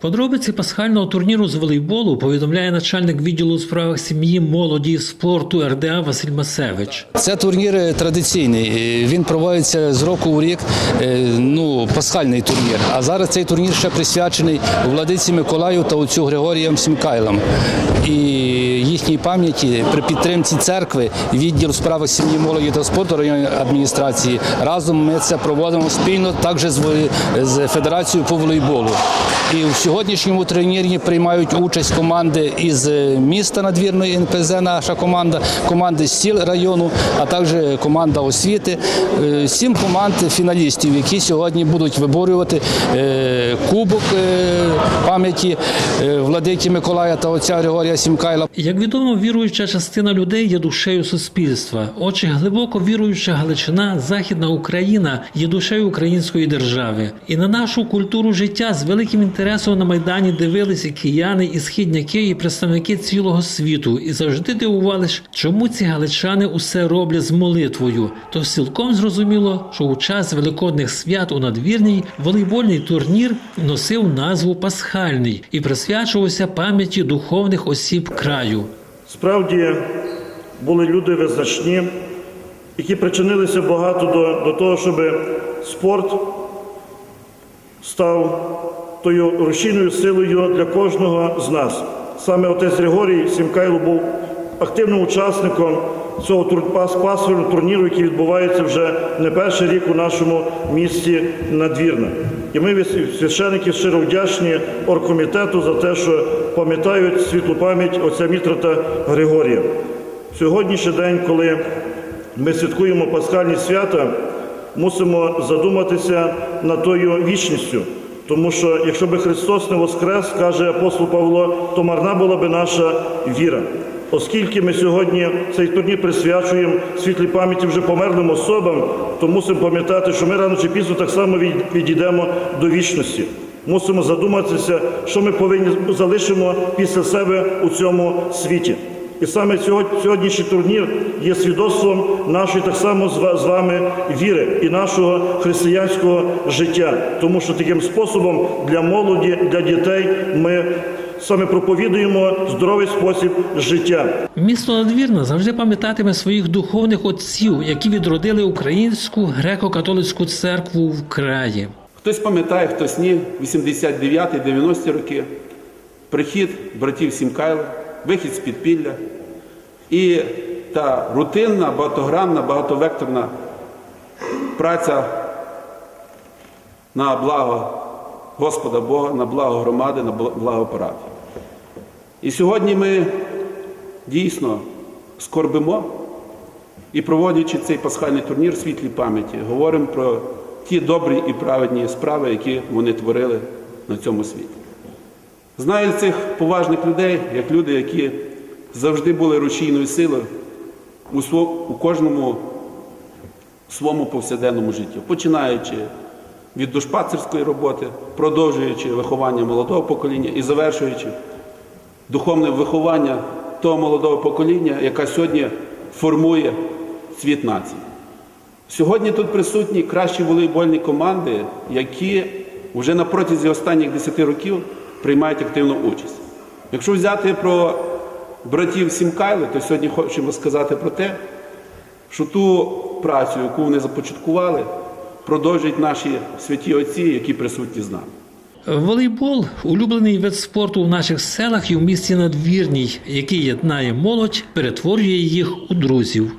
Подробиці пасхального турніру з волейболу повідомляє начальник відділу у справах сім'ї, молоді і спорту РДА Василь Масевич. Це турнір е, традиційний. Е, Він проводиться з року в рік. е, Ну, пасхальний турнір. А зараз цей турнір ще присвячений владиці Миколаю та отцю Григоріям Сімкайлам. І їхній пам'яті при підтримці церкви, відділ у справах сім'ї, молоді та спорту районної адміністрації. Разом ми це проводимо спільно також з, Федерацією по волейболу. І в сьогоднішньому турнірі приймають участь команди із е, міста надвірної НПЗ, наша команда, команди з сіл району, а також команда освіти. Е, Сім команд фіналістів, які сьогодні будуть виборювати е, кубок пам'яті владики Миколая та отця Григорія Сімкайла. Як відомо, віруюча частина людей є душею суспільства. Отже, глибоко віруюча Галичина, Західна Україна є душею української держави. І на нашу культуру життя з великим інтересом на майдані дивилися кияни, і східняки, і представники цілого світу, і завжди дивувались, чому ці галичани усе роблять з молитвою. То цілком зрозуміло, що у час великодних свят у надвірній волейбольний турнір носив назву Пасхальний і присвячувався пам'яті духовних осіб краю. Справді були люди визначні, які причинилися багато до, до того, щоб спорт став тою рушійною силою для кожного з нас. Саме отець Григорій Сімкайло був активним учасником цього пасхального турніру, який відбувається вже не перший рік у нашому місті Надвірна. І ми священики щиро вдячні оргкомітету за те, що пам'ятають світлу пам'ять отця Мітрата Григорія. Сьогоднішній день, коли ми святкуємо пасхальні свята, мусимо задуматися над тою вічністю. Тому що якщо би Христос не воскрес, каже апостол Павло, то марна була би наша віра. Оскільки ми сьогодні цей турнір присвячуємо світлій пам'яті вже померлим особам, то мусимо пам'ятати, що ми рано чи пізно так само відійдемо до вічності. Мусимо задуматися, що ми повинні залишимо після себе у цьому світі. І саме сьогодні- сьогоднішній турнір є свідоцтвом нашої так само з вами віри і нашого християнського життя. Тому що таким способом для молоді, для дітей ми саме проповідуємо здоровий спосіб життя. Місто Надвірна завжди пам'ятатиме своїх духовних отців, які відродили українську греко-католицьку церкву в краї. Хтось пам'ятає, хтось ні. 89-90 роки. Прихід братів Сімкайла, вихід з підпілля. І та рутинна, багатогранна, багатовекторна праця на благо Господа Бога, на благо громади, на благо парафії. І сьогодні ми дійсно скорбимо і проводячи цей пасхальний турнір світлій пам'яті, говоримо про ті добрі і праведні справи, які вони творили на цьому світі. Знаю цих поважних людей, як люди, які завжди були рушійною силою у, кожному своєму повсякденному житті, починаючи від душпацерської роботи, продовжуючи виховання молодого покоління і завершуючи духовне виховання того молодого покоління, яка сьогодні формує світ нації. Сьогодні тут присутні кращі волейбольні команди, які вже на протязі останніх 10 років приймають активну участь. Якщо взяти про братів Сімкайли, то сьогодні хочемо сказати про те, що ту працю, яку вони започаткували, продовжують наші святі отці, які присутні з нами. Волейбол улюблений вид спорту в наших селах і в місті Надвірній, який єднає молодь, перетворює їх у друзів.